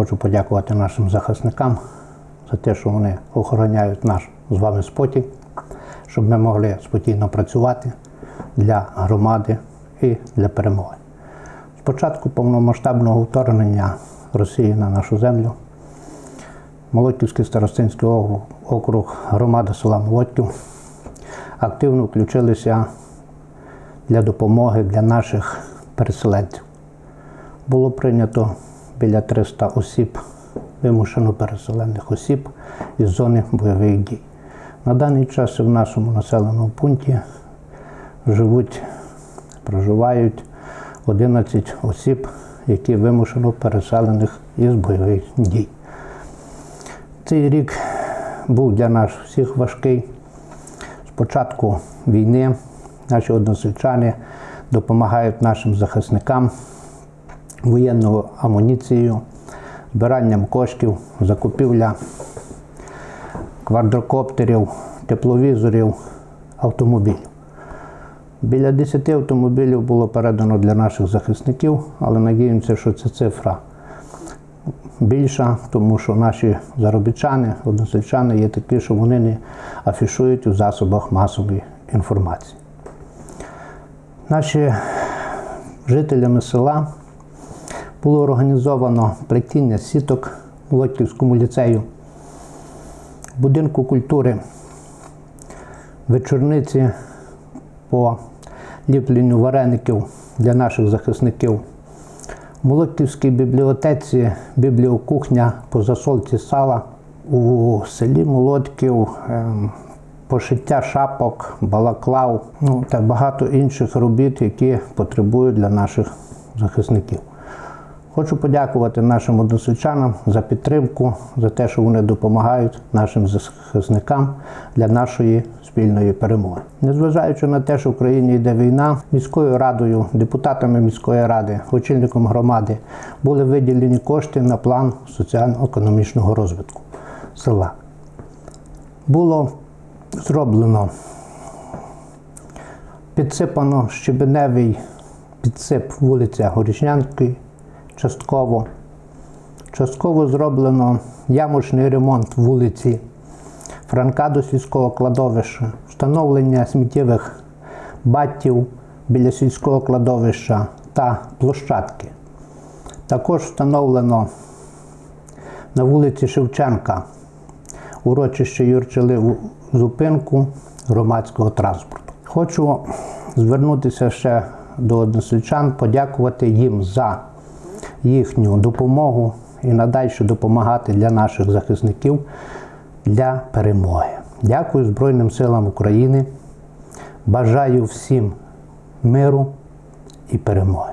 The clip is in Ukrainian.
хочу подякувати нашим захисникам за те, що вони охороняють наш з вами спокій, щоб ми могли спокійно працювати для громади і для перемоги. З початку повномасштабного вторгнення Росії на нашу землю Молодківський старостинський округ, громада села Молодків активно включилися для допомоги для наших переселенців. Було прийнято біля 300 осіб, вимушено переселених осіб із зони бойових дій. На даний час в нашому населеному пункті живуть, проживають 11 осіб, які вимушено переселених із бойових дій. Цей рік був для нас всіх важкий. З початку війни наші односельчани допомагають нашим захисникам воєнною амуніцією, збиранням коштів, закупівля квадрокоптерів, тепловізорів, автомобілів. Біля 10 автомобілів було передано для наших захисників, але надіємося, що це цифра більша, тому що наші заробітчани, односельчани є такі, що вони не афішують у засобах масової інформації. Наші жителями села було організовано плетіння сіток у Лотківському ліцею, будинку культури, вечорниці по ліпленню вареників для наших захисників. В Молодківській бібліотеці бібліокухня по засолці сала у селі Молодків. ем, Пошиття шапок, балаклав, ну та багато інших робіт, які потребують для наших захисників. Хочу подякувати нашим односельчанам за підтримку, за те, що вони допомагають нашим захисникам для нашої спільної перемоги. Незважаючи на те, що в країні йде війна, міською радою, депутатами міської ради, очільником громади були виділені кошти на план соціально-економічного розвитку села. Було зроблено підсипано щебеневий підсип вулиця Горішнянської, частково. Частково зроблено ямочний ремонт вулиці Франка до сільського кладовища, встановлення сміттєвих баттів біля сільського кладовища та площадки. Також встановлено на вулиці Шевченка урочище Юрчили зупинку громадського транспорту. Хочу звернутися ще до односельчан, подякувати їм за їхню допомогу і надальше допомагати для наших захисників для перемоги. Дякую Збройним силам України. Бажаю всім миру і перемоги.